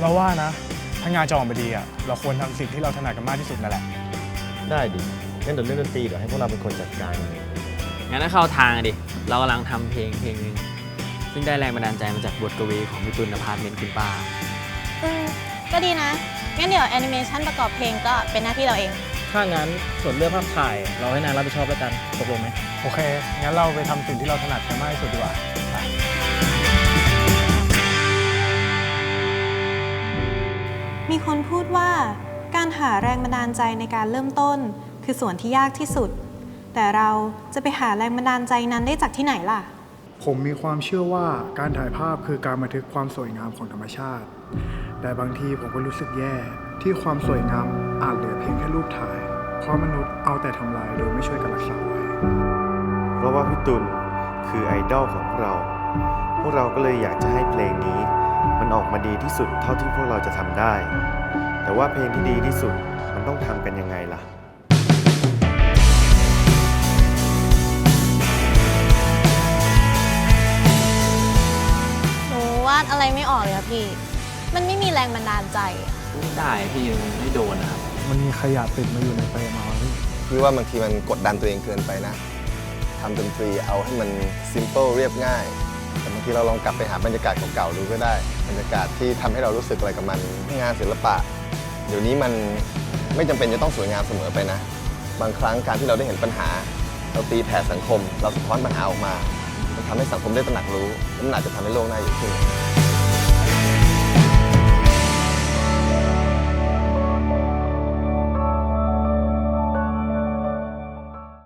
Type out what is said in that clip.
เราว่านะ ถ้างานจะออกมาดีอะ เราควรทำสิ่งที่เราถนัดกันมากที่สุดนั่นแหละ ได้ดิงั้นเดี๋ยวเรื่องดนตรีเดี๋ยวให้พวกเราเป็นคนจัดการเองงั้นก็เข้าทางอะดิ เรากำลังทำเพลงเพลงหนึ่งซึ่งได้แรงบันดาลใจมาจากบทกวีของพี่ตุลนภาพเมนคุณป้า อืมก็ดีนะ งั้นเดี๋ยวแอนิเมชันประกอบเพลงก็เป็นหน้าที่เราเอง ถ้างั้นส่วนเรื่องภาพถ่าย เราให้นายรับผิดชอบแล้วกันตกลงไหม โอเค งั้นเราไปทำสิ่งที่เราถนัดกันมากที่สุดดีกว่าไป มีคนพูดว่าการหาแรงบันดาลใจในการเริ่มต้น คือส่วนที่ยากที่สุด แต่เราจะไปหาแรงบันดาลใจนั้นได้จากที่ไหนล่ะ ผมมีความเชื่อว่าการถ่ายภาพคือการบันทึกความสวยงามของธรรมชาติ แต่บางทีผมก็รู้สึกแย่ที่ความสวยงามอาจเหลือเพียงแค่รูปถ่าย เพราะมนุษย์เอาแต่ทำลายโดยไม่ช่วยกันรักษาไว้ เพราะว่าพี่ตุลคือไอดอลของพวกเรา พวกเราก็เลยอยากจะให้เพลงนี้ มันออกมาดีที่สุดเท่าที่พวกเราจะทำได้ แต่ว่าเพลงที่ดีที่สุดมันต้องทำกันยังไงล่ะหนูวาดอะไรไม่ออกเลยอะพี่ มันไม่มีแรงบันดาลใจอะได้พี่ยังไม่โดนนะครับ มันมีขยะติดมาอยู่ในเฟรมเอาพี่พี่ว่าบางทีมันกดดันตัวเองเกินไปนะทำดนตรีเอาให้มันซิมเ l ิลเรียบง่าย แต่บางทีเราลองกลับไปหาบรรยากาศเก่าๆดูก็ได้ บรรยากาศที่ทำให้เรารู้สึกอะไรกับมันงานศิลปะ เดี๋ยวนี้มันไม่จำเป็นจะต้องสวยงามเสมอไปนะ บางครั้งการที่เราได้เห็นปัญหา เราตีแผ่สังคม เราสะท้อนปัญหาออกมา มันทำให้สังคมได้ตระหนักรู้และมันอาจจะทำให้โลกน่าอยู่ขึ้น